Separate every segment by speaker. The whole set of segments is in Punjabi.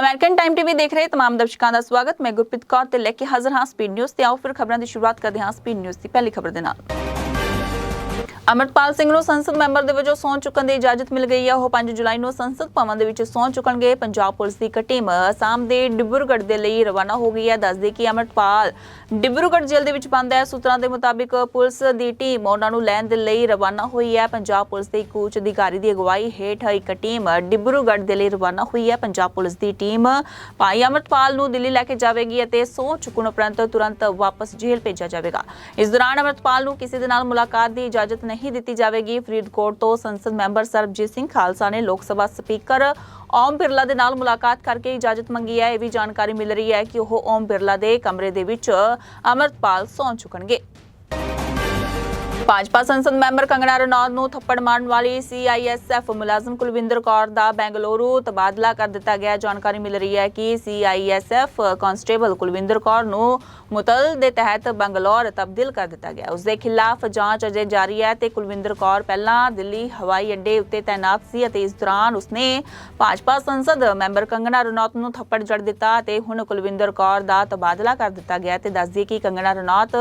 Speaker 1: ਅਮਰੀਕਨ ਟਾਈਮ ਟੀਵੀ ਦੇਖ ਰਹੇ ਤਮਾਮ ਦਰਸ਼ਕਾਂ ਦਾ ਸਵਾਗਤ। ਮੈਂ ਗੁਰਪ੍ਰੀਤ ਕੌਰ ਤੇ ਲੈ ਕੇ ਹਾਜ਼ਰ ਹਾਂ ਸਪੀਡ ਨਿਊਜ਼ ਤੇ ਆਓ ਫਿਰ ਖਬਰਾਂ ਦੀ ਸ਼ੁਰੂਆਤ ਕਰਦੇ ਹਾਂ ਸਪੀਡ ਨਿਊਜ਼ ਦੀ ਪਹਿਲੀ ਖਬਰ ਦੇ ਨਾਲ। ਅਮਰਪਾਲ ਸਿੰਘ ਨੂੰ ਸੰਸਦ ਮੈਂਬਰ ਦੇ ਵਜੋਂ ਸਹੁੰ ਚੁੱਕਣ ਦੀ ਇਜਾਜ਼ਤ ਮਿਲ ਗਈ ਹੈ ਉਹ 5 ਜੁਲਾਈ ਨੂੰ ਸੰਸਦ ਭਵਨ ਦੇ ਵਿੱਚ ਸਹੁੰ ਚੁੱਕਣਗੇ। ਪੰਜਾਬ ਪੁਲਿਸ ਦੀ ਇੱਕ ਟੀਮ ਅਸਾਮ ਦੇ ਡਿਬਰੂਗੜ੍ਹ ਦੇ ਲਈ ਰਵਾਨਾ ਹੋ ਗਈ ਹੈ। ਦੱਸਦੇ ਕਿ ਅਮਰਪਾਲ ਡਿਬਰੂਗੜ੍ਹ ਜੇਲ੍ਹ ਦੇ ਵਿੱਚ ਬੰਦ ਹੈ। ਸੂਤਰਾਂ ਦੇ ਮੁਤਾਬਿਕ ਪੁਲਿਸ ਦੀ ਟੀਮ ਉਹਨਾਂ ਨੂੰ ਲੈਣ ਦੇ ਲਈ ਰਵਾਨਾ ਹੋਈ ਹੈ। ਪੰਜਾਬ ਪੁਲਿਸ ਦੇ ਇੱਕ ਉੱਚ ਅਧਿਕਾਰੀ ਦੀ ਅਗਵਾਈ ਹੇਠ ਇੱਕ ਟੀਮ ਡਿਬਰੂਗੜ੍ਹ ਦੇ ਲਈ ਰਵਾਨਾ ਹੋਈ ਹੈ। ਪੰਜਾਬ ਪੁਲਿਸ ਦੀ ਟੀਮ ਭਾਈ ਅਮਰਪਾਲ ਨੂੰ ਦਿੱਲੀ ਲੈ ਕੇ ਜਾਵੇਗੀ ਅਤੇ ਸਹੁੰ ਚੁੱਕਣ ਉਪਰੰਤ ਤੁਰੰਤ ਵਾਪਸ ਜੇਲ੍ਹ ਭੇਜਿਆ ਜਾਵੇਗਾ। ਇਸ ਦੌਰਾਨ ਅਮਰਪਾਲ ਨੂੰ ਕਿਸੇ ਦੇ ਨਾਲ ਮੁਲਾਕਾਤ ਦੀ ਇਜਾਜ਼ਤ ਨਹੀਂ ਦਿੱਤੀ ਜਾਵੇਗੀ। ਫਰੀਦਕੋਟ ਤੋਂ ਸੰਸਦ ਮੈਂਬਰ ਸਰਬਜੀਤ ਸਿੰਘ ਖਾਲਸਾ ਨੇ ਲੋਕ ਸਭਾ ਸਪੀਕਰ ਓਮ ਬਿਰਲਾ ਦੇ ਨਾਲ ਮੁਲਾਕਾਤ ਕਰਕੇ ਇਜਾਜ਼ਤ ਮੰਗੀ ਹੈ। ਇਹ ਵੀ ਜਾਣਕਾਰੀ ਮਿਲ ਰਹੀ ਹੈ ਕਿ ਉਹ ਓਮ ਬਿਰਲਾ ਦੇ ਕਮਰੇ ਦੇ ਵਿੱਚ ਅਮਰਪਾਲ ਸੌਂ ਚੁੱਕਣਗੇ। ਭਾਜਪਾ ਸੰਸਦ ਮੈਂਬਰ ਕੰਗਣਾ ਰਣੌਤ ਨੂੰ ਥੱਪੜ ਮਾਰਨ ਵਾਲੀ ਸੀਆਈਐਸਐਫ ਮੁਲਾਜ਼ਮ ਕੁਲਵਿੰਦਰ ਕੌਰ ਦਾ ਬੈਂਗਲੁਰੂ ਤਬਾਦਲਾ ਕਰ ਦਿੱਤਾ ਗਿਆ ਹੈ। ਜਾਣਕਾਰੀ ਮਿਲ ਰਹੀ ਹੈ ਕਿ ਸੀਆਈਐਸਐਫ ਕਾਂਸਟੇਬਲ ਕੁਲਵਿੰਦਰ ਕੌਰ ਨੂੰ ਮੁਤਲ ਦੇ ਤਹਿਤ ਬੰਗਲੌਰ ਤਬਦੀਲ ਕਰ ਦਿੱਤਾ ਗਿਆ ਉਸ ਦੇ ਖਿਲਾਫ ਜਾਂਚ ਅਜੇ ਜਾਰੀ ਹੈ ਤੇ ਕੁਲਵਿੰਦਰ ਕੌਰ ਪਹਿਲਾਂ ਦਿੱਲੀ, ਹਵਾਈ ਅੱਡੇ ਉੱਤੇ ਤਾਇਨਾਤ ਸੀ ਅਤੇ ਇਸ ਦੌਰਾਨ ਉਸਨੇ ਭਾਜਪਾ ਸੰਸਦ ਮੈਂਬਰ ਕੰਗਣਾ ਰਣੌਤ ਨੂੰ ਥੱਪੜ ਜੜ ਦਿੱਤਾ ਤੇ ਹੁਣ ਕੁਲਵਿੰਦਰ ਕੌਰ ਦਾ ਤਬਾਦਲਾ ਕਰ ਦਿੱਤਾ ਗਿਆ ਤੇ ਦੱਸਦੀ ਕਿ ਕੰਗਣਾ ਰਣੌਤ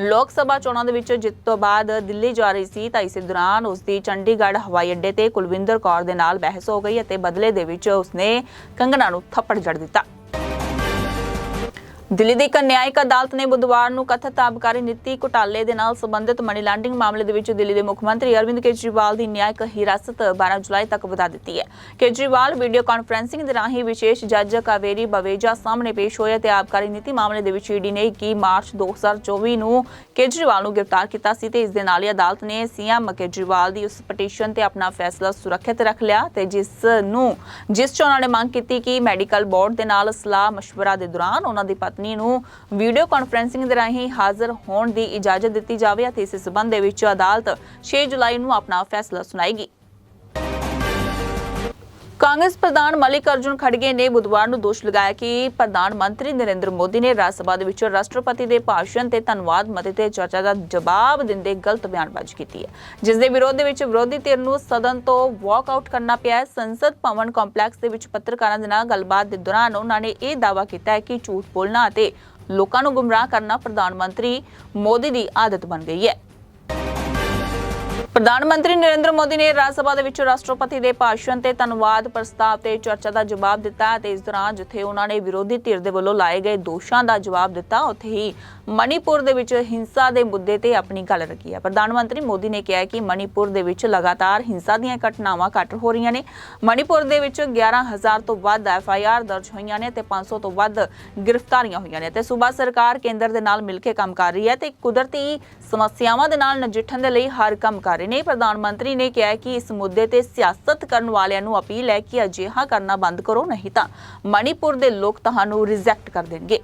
Speaker 1: ਲੋਕ ਸਭਾ ਚੋਣਾਂ ਦੇ ਵਿੱਚ ਜਿੱਤ ਤੋਂ ਬਾਅਦ ਬਾਅਦ ਦਿੱਲੀ ਜਾ ਰਹੀ ਸੀ ਤਾਂ ਇਸੇ ਦੌਰਾਨ ਉਸ ਦੀ ਚੰਡੀਗੜ੍ਹ ਹਵਾਈ ਅੱਡੇ ਤੇ ਕੁਲਵਿੰਦਰ ਕੌਰ ਦੇ ਨਾਲ ਬਹਿਸ ਹੋ ਗਈ ਅਤੇ ਬਦਲੇ ਦੇ ਵਿੱਚ ਉਸਨੇ ਕੰਗਣਾ ਨੂੰ ਥੱਪੜ ਜੜ ਦਿੱਤਾ। ਦਿੱਲੀ ਦੀ ਇੱਕ ਨਿਆਇਕ ਅਦਾਲਤ ਨੇ ਬੁੱਧਵਾਰ ਨੂੰ ਕਥਿਤ ਆਬਕਾਰੀ ਨੀਤੀ ਘੁਟਾਲੇ ਦੇ ਨਾਲ ਸੰਬੰਧਿਤ ਮਨੀ ਲਾਂਡਰਿੰਗ ਮਾਮਲੇ ਦੇ ਵਿੱਚ ਦਿੱਲੀ ਦੇ ਮੁੱਖ ਮੰਤਰੀ ਅਰਵਿੰਦ ਕੇਜਰੀਵਾਲ ਦੀ ਨਿਆਇਕ ਹਿਰਾਸਤ 12 ਜੁਲਾਈ ਤੱਕ ਵਧਾ ਦਿੱਤੀ ਹੈ ਕੇਜਰੀਵਾਲ ਵੀਡੀਓ ਕਾਨਫਰੰਸਿੰਗ ਦੇ ਰਾਹੀਂ ਵਿਸ਼ੇਸ਼ ਜੱਜ ਕਾਵੇਰੀ ਬਵੇਜਾ ਸਾਹਮਣੇ ਪੇਸ਼ ਹੋਏ ਤੇ ਆਬਕਾਰੀ ਨੀਤੀ ਮਾਮਲੇ ਦੇ ਵਿੱਚ ਈਡੀ ਨੇ 21 ਮਾਰਚ 2024 ਨੂੰ ਕੇਜਰੀਵਾਲ ਨੂੰ ਗ੍ਰਿਫਤਾਰ ਕੀਤਾ ਸੀ ਤੇ ਇਸ ਦੇ ਨਾਲ ਹੀ ਅਦਾਲਤ ਨੇ ਸੀਐਮ ਕੇਜਰੀਵਾਲ ਦੀ ਉਸ ਪਟੀਸ਼ਨ ਤੇ ਆਪਣਾ ਫੈਸਲਾ ਸੁਰੱਖਿਅਤ ਰੱਖ ਲਿਆ ਤੇ ਜਿਸ ਨੂੰ ਜਿਸ 'ਚ ਉਹਨਾਂ ਨੇ ਮੰਗ ਕੀਤੀ ਕਿ ਮੈਡੀਕਲ ਬੋਰਡ ਦੇ ਨਾਲ ਸਲਾਹ مشورہ ਦੇ ਦੌਰਾਨ ਉਹਨਾਂ ਦੀ ਪਤਨੀ ਨੂੰ ਵੀਡੀਓ ਕਾਨਫਰੰਸਿੰਗ ਦੇ ਰਾਹੀਂ ਹਾਜ਼ਰ ਹੋਣ ਦੀ ਇਜਾਜ਼ਤ ਦਿੱਤੀ ਜਾਵੇ ਅਤੇ ਇਸ ਸਬੰਧ ਦੇ ਵਿੱਚ ਅਦਾਲਤ 6 ਜੁਲਾਈ ਨੂੰ ਆਪਣਾ ਫੈਸਲਾ ਸੁਣਾਏਗੀ। ਕਾਂਗਰਸ ਪ੍ਰਧਾਨ ਮਲਿਕ ਅਰਜੁਨ ਖੜਗੇ ਨੇ ਬੁੱਧਵਾਰ ਨੂੰ ਦੋਸ਼ ਲਗਾਇਆ ਕਿ ਪ੍ਰਧਾਨ ਮੰਤਰੀ ਨਰਿੰਦਰ ਮੋਦੀ ਨੇ ਰਾਜ ਸਭਾ ਦੇ ਵਿੱਚ ਰਾਸ਼ਟਰਪਤੀ ਦੇ ਭਾਸ਼ਣ ਤੇ ਧੰਨਵਾਦ ਮਤੇ ਤੇ ਚਰਚਾ ਦਾ ਜਵਾਬ ਦਿੰਦੇ ਗਲਤ ਬਿਆਨਬਾਜ਼ੀ ਕੀਤੀ ਹੈ ਜਿਸ ਦੇ ਵਿਰੋਧ ਦੇ ਵਿੱਚ ਵਿਰੋਧੀ ਧਿਰ ਨੂੰ ਸਦਨ ਤੋਂ ਵਾਕ ਆਊਟ ਕਰਨਾ ਪਿਆ ਹੈ। ਸੰਸਦ ਭਵਨ ਕੰਪਲੈਕਸ ਦੇ ਵਿੱਚ ਪੱਤਰਕਾਰਾਂ ਦੇ ਨਾਲ ਗੱਲਬਾਤ ਦੇ ਦੌਰਾਨ ਉਹਨਾਂ ਨੇ ਇਹ ਦਾਅਵਾ ਕੀਤਾ ਹੈ ਕਿ ਝੂਠ ਬੋਲਣਾ ਅਤੇ ਲੋਕਾਂ ਨੂੰ ਗੁੰਮਰਾਹ ਕਰਨਾ ਪ੍ਰਧਾਨ ਮੰਤਰੀ ਮੋਦੀ ਦੀ ਆਦਤ ਬਣ ਗਈ ਹੈ ਪ੍ਰਧਾਨ ਮੰਤਰੀ ਨਰਿੰਦਰ ਮੋਦੀ ਨੇ ਰਾਜ ਸਭਾ ਦੇ ਵਿੱਚ ਰਾਸ਼ਟਰਪਤੀ ਦੇ ਭਾਸ਼ਣ ਤੇ ਧੰਨਵਾਦ ਪ੍ਰਸਤਾਵ ਤੇ ਚਰਚਾ ਦਾ ਜਵਾਬ ਦਿੱਤਾ ਤੇ ਇਸ ਦੌਰਾਨ ਜਿੱਥੇ ਉਹਨਾਂ ਨੇ ਵਿਰੋਧੀ ਧਿਰ ਦੇ ਵੱਲੋਂ ਲਾਏ ਗਏ ਦੋਸ਼ਾਂ ਦਾ ਜਵਾਬ ਦਿੱਤਾ, ਉੱਥੇ ਹੀ ਮਣੀਪੁਰ ਦੇ ਵਿੱਚ ਹਿੰਸਾ ਦੇ ਮੁੱਦੇ ਤੇ ਆਪਣੀ ਗੱਲ ਰੱਖੀ ਹੈ। ਪ੍ਰਧਾਨ ਮੰਤਰੀ ਮੋਦੀ ਨੇ ਕਿਹਾ ਕਿ ਮਣੀਪੁਰ ਦੇ ਵਿੱਚ ਲਗਾਤਾਰ ਹਿੰਸਾ ਦੀਆਂ ਘਟਨਾਵਾਂ ਘਟ ਹੋ ਰਹੀਆਂ ਨੇ। ਮਣੀਪੁਰ ਦੇ ਵਿੱਚ 11000 ਤੋਂ ਵੱਧ ਐਫ ਆਈ ਆਰ ਦਰਜ ਹੋਈਆਂ ਨੇ ਤੇ 500 ਤੋਂ ਵੱਧ ਗ੍ਰਿਫਤਾਰੀਆਂ ਹੋਈਆਂ ਨੇ ਤੇ ਸੂਬਾ ਸਰਕਾਰ ਕੇਂਦਰ ਦੇ ਨਾਲ ਮਿਲ ਕੇ ਕੰਮ ਕਰ ਰਹੀ ਹੈ ਤੇ ਕੁਦਰਤੀ ਸਮੱਸਿਆਵਾਂ ਦੇ ਨਾਲ ਨਜਿੱਠਣ ਦੇ ਲਈ ਹਰ ਕੰਮ ਕਰ ਰਹੇ ਨੇ। ਪ੍ਰਧਾਨ ਮੰਤਰੀ ਨੇ ਕਿਹਾ ਕਿ ਇਸ ਮੁੱਦੇ ਤੇ ਸਿਆਸਤ ਕਰਨ ਵਾਲਿਆਂ ਨੂੰ ਅਪੀਲ ਹੈ ਕਿ ਅਜਿਹਾ ਕਰਨਾ ਬੰਦ ਕਰੋ, ਨਹੀਂ ਤਾਂ ਮਣੀਪੁਰ ਦੇ ਲੋਕ ਤੁਹਾਨੂੰ ਰਿਜੈਕਟ ਕਰ ਦੇਣਗੇ।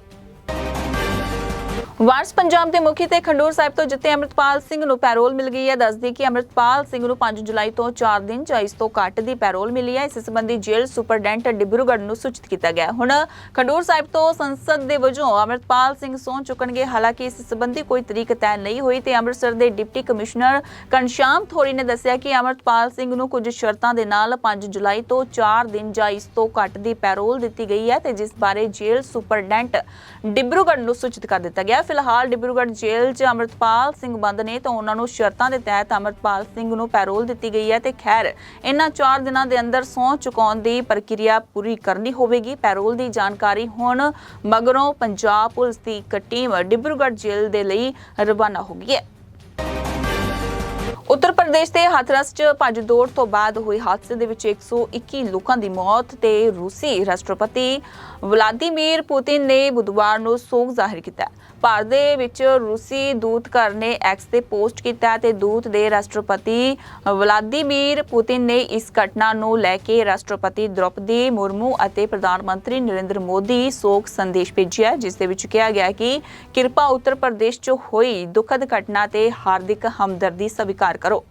Speaker 1: ਵਾਰਸ ਪੰਜਾਬ ਦੇ ਮੁਖੀ ਤੇ ਖੰਡੂਰ ਸਾਹਿਬ ਤੋਂ ਜਿੱਤੇ ਅੰਮ੍ਰਿਤਪਾਲ ਸਿੰਘ ਨੂੰ ਪੈਰੋਲ ਮਿਲ ਗਈ ਹੈ। ਦੱਸਦੀ ਕਿ ਅੰਮ੍ਰਿਤਪਾਲ ਸਿੰਘ ਨੂੰ 5 ਜੁਲਾਈ ਤੋਂ 4 ਦਿਨ ਜਾਂ ਇਸ ਤੋਂ ਘੱਟ ਦੀ ਪੈਰੋਲ ਮਿਲੀ ਹੈ। ਇਸ ਸੰਬੰਧੀ ਜੇਲ੍ਹ ਸੁਪਰਡੈਂਟ ਡਿਬਰੂਗੜ੍ਹ ਨੂੰ ਸੂਚਿਤ ਕੀਤਾ ਗਿਆ ਹੁਣ ਖੰਡੂਰ ਸਾਹਿਬ ਤੋਂ ਸੰਸਦ ਦੇ ਵਜੋਂ ਅੰਮ੍ਰਿਤਪਾਲ ਸਿੰਘ ਸਹੁੰ ਚੁੱਕਣਗੇ। ਹਾਲਾਂਕਿ ਇਸ ਸੰਬੰਧੀ ਕੋਈ ਤਰੀਕ ਤੈਅ ਨਹੀਂ ਹੋਈ ਤੇ ਅੰਮ੍ਰਿਤਸਰ ਦੇ ਡਿਪਟੀ ਕਮਿਸ਼ਨਰ ਘਨਸ਼ਾਮ ਥੋਰੀ ਨੇ ਦੱਸਿਆ ਕਿ ਅੰਮ੍ਰਿਤਪਾਲ ਸਿੰਘ ਨੂੰ ਕੁਝ ਸ਼ਰਤਾਂ ਦੇ ਨਾਲ 5 ਜੁਲਾਈ ਤੋਂ 4 ਦਿਨ ਜਾਂ ਇਸ ਤੋਂ ਘੱਟ ਦੀ ਪੈਰੋਲ ਦਿੱਤੀ ਗਈ ਹੈ ਤੇ ਜਿਸ ਬਾਰੇ ਜੇਲ੍ਹ ਸੁਪਰਡੈਂਟ ਡਿਬਰੂਗੜ੍ਹ ਨੂੰ ਸੂਚਿਤ ਕਰ ਦਿੱਤਾ ਗਿਆ। ਫਿਲਹਾਲ ਡਿਬਰੂਗੜ੍ਹ ਜੇਲ੍ਹ 'ਚ ਅੰਮ੍ਰਿਤਪਾਲ ਸਿੰਘ ਬੰਦ ਨੇ ਤਾਂ ਉਹਨਾਂ ਨੂੰ ਸ਼ਰਤਾਂ ਦੇ ਤਹਿਤ ਅੰਮ੍ਰਿਤਪਾਲ ਸਿੰਘ ਨੂੰ ਪੈਰੋਲ ਦਿੱਤੀ ਗਈ ਹੈ ਤੇ ਖੈਰ, ਇਹਨਾਂ 4 ਦਿਨਾਂ ਦੇ ਅੰਦਰ ਸਹੁੰ ਚੁਕਾਉਣ ਦੀ ਪ੍ਰਕਿਰਿਆ ਪੂਰੀ ਕਰਨੀ ਹੋਵੇਗੀ। ਪੈਰੋਲ ਦੀ ਜਾਣਕਾਰੀ ਹੁਣ ਮਗਰੋਂ ਪੰਜਾਬ ਪੁਲਿਸ ਦੀ ਇੱਕ ਟੀਮ ਡਿਬਰੂਗੜ੍ਹ ਜੇਲ੍ਹ ਦੇ ਲਈ ਰਵਾਨਾ ਹੋ ਗਈ ਹੈ। ਉੱਤਰ ਪ੍ਰਦੇਸ਼ ਦੇ ਹਾਥਰਸ 'ਚ ਭੱਜ ਦੌੜ ਤੋਂ ਬਾਅਦ ਹੋਏ ਹਾਦਸੇ ਦੇ ਵਿੱਚ 121 ਲੋਕਾਂ ਦੀ ਮੌਤ ਤੇ ਰੂਸੀ ਰਾਸ਼ਟਰਪਤੀ ਵਲਾਦੀਮੀਰ ਪੁਤਿਨ ਨੇ ਬੁੱਧਵਾਰ ਨੂੰ ਸੋਗ ਜ਼ਾਹਿਰ ਕੀਤਾ। ਭਾਰਤ ਦੇ ਵਿੱਚ ਰੂਸੀ ਦੂਤ ਘਰ ਨੇ ਐਕਸ ਤੇ ਪੋਸਟ ਕੀਤਾ ਤੇ ਦੂਤ ਦੇ ਰਾਸ਼ਟਰਪਤੀ ਵਲਾਦੀਮੀਰ ਪੁਤਿਨ ਨੇ ਇਸ ਘਟਨਾ ਨੂੰ ਲੈ ਕੇ ਰਾਸ਼ਟਰਪਤੀ ਦ੍ਰੋਪਦੀ ਮੁਰਮੂ ਅਤੇ ਪ੍ਰਧਾਨ ਮੰਤਰੀ ਨਰਿੰਦਰ ਮੋਦੀ ਸੋਗ ਸੰਦੇਸ਼ ਭੇਜਿਆ ਜਿਸ ਦੇ ਵਿੱਚ ਕਿਹਾ ਗਿਆ ਕਿ ਕਿਰਪਾ ਉੱਤਰ ਪ੍ਰਦੇਸ਼ 'ਚ ਹੋਈ ਦੁਖਦ ਘਟਨਾ ਤੇ ਹਾਰਦਿਕ ਹਮਦਰਦੀ ਸਵੀਕਾਰ ਕਰੋ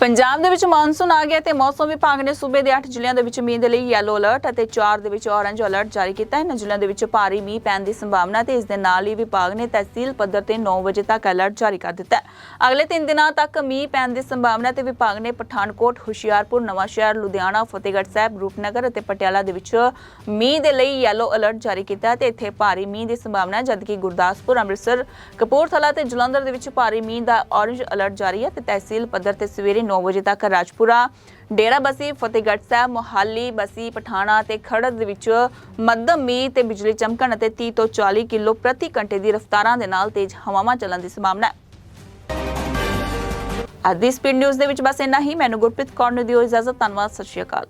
Speaker 1: ਪੰਜਾਬ ਦੇ ਵਿੱਚ ਮੌਨਸੂਨ ਆ ਗਿਆ ਤੇ ਮੌਸਮ ਵਿਭਾਗ ਨੇ ਸੂਬੇ ਦੇ 8 ਜ਼ਿਲ੍ਹਿਆਂ ਦੇ ਵਿੱਚ ਮੀਂਹ ਦੇ ਲਈ ਯੈਲੋ ਅਲਰਟ ਅਤੇ 4 ਦੇ ਵਿੱਚ ਔਰੰਜ ਅਲਰਟ ਜਾਰੀ ਕੀਤਾ। ਹੈ ਇਹਨਾਂ ਜ਼ਿਲ੍ਹਿਆਂ ਦੇ ਵਿੱਚ ਭਾਰੀ ਮੀਂਹ ਪੈਣ ਦੀ ਸੰਭਾਵਨਾ ਤੇ ਇਸ ਦੇ ਨਾਲ ਹੀ ਵਿਭਾਗ ਨੇ ਤਹਿਸੀਲ ਪੱਧਰ ਤੇ 9 ਵਜੇ ਤੱਕ ਅਲਰਟ ਜਾਰੀ ਕਰ ਦਿੱਤਾ ਹੈ। ਅਗਲੇ 3 ਦਿਨਾਂ ਤੱਕ ਮੀਂਹ ਪੈਣ ਦੀ ਸੰਭਾਵਨਾ ਤੇ ਵਿਭਾਗ ਨੇ ਪਠਾਨਕੋਟ, ਹੁਸ਼ਿਆਰਪੁਰ, ਨਵਾਂਸ਼ਹਿਰ, ਲੁਧਿਆਣਾ, ਫਤਿਹਗੜ੍ਹ ਸਾਹਿਬ, ਰੂਪਨਗਰ ਅਤੇ ਪਟਿਆਲਾ ਦੇ ਵਿੱਚ ਮੀਂਹ ਦੇ ਲਈ ਯੈਲੋ ਅਲਰਟ ਜਾਰੀ ਕੀਤਾ ਹੈ ਤੇ ਇੱਥੇ ਭਾਰੀ ਮੀਂਹ ਦੀ ਸੰਭਾਵਨਾ ਹੈ, ਜਦਕਿ ਗੁਰਦਾਸਪੁਰ, ਅੰਮ੍ਰਿਤਸਰ, ਕਪੂਰਥਲਾ ਤੇ ਜਲੰਧਰ ਦੇ ਵਿੱਚ ਭਾਰੀ ਮੀਂਹ ਦਾ ਔਰੰਜ ਅਲਰਟ ਜਾਰੀ ਹੈ ਤੇ ਤਹਿਸੀਲ ਪੱਧਰ ਤੇ ਸਵੇਰੇ 9 ਵਜੇ ਤੱਕ ਰਾਜਪੁਰਾ, ਡੇਰਾ ਬਸੀ, ਫਤਿਹਗੜ੍ਹ ਸਾਹਿਬ, ਮੋਹਾਲੀ ਬਸੀ, ਪਠਾਣਾ ਤੇ ਖੜੜ ਦੇ ਵਿੱਚ ਮੱਧਮ ਮੀਂਹ ਤੇ ਬਿਜਲੀ ਚਮਕਣ ਅਤੇ 30 ਤੋਂ 40 ਕਿਲੋ ਪ੍ਰਤੀ ਘੰਟੇ ਦੀ ਰਫ਼ਤਾਰਾਂ ਦੇ ਨਾਲ ਤੇਜ਼ ਹਵਾਵਾਂ ਚੱਲਣ ਦੀ ਸੰਭਾਵਨਾ ਹੈ। ਅੱਜ ਦੀ ਸਪੀਡ ਨਿਊਜ਼ ਦੇ ਵਿੱਚ ਬਸ ਇੰਨਾ ਹੀ। ਮੈਨੂੰ ਗੁਰਪ੍ਰੀਤ ਕੌਰ ਨੂੰ ਦਿਓ ਇਜਾਜ਼ਤ। ਧੰਨਵਾਦ। ਸਤਿ ਸ਼੍ਰੀ ਅਕਾਲ।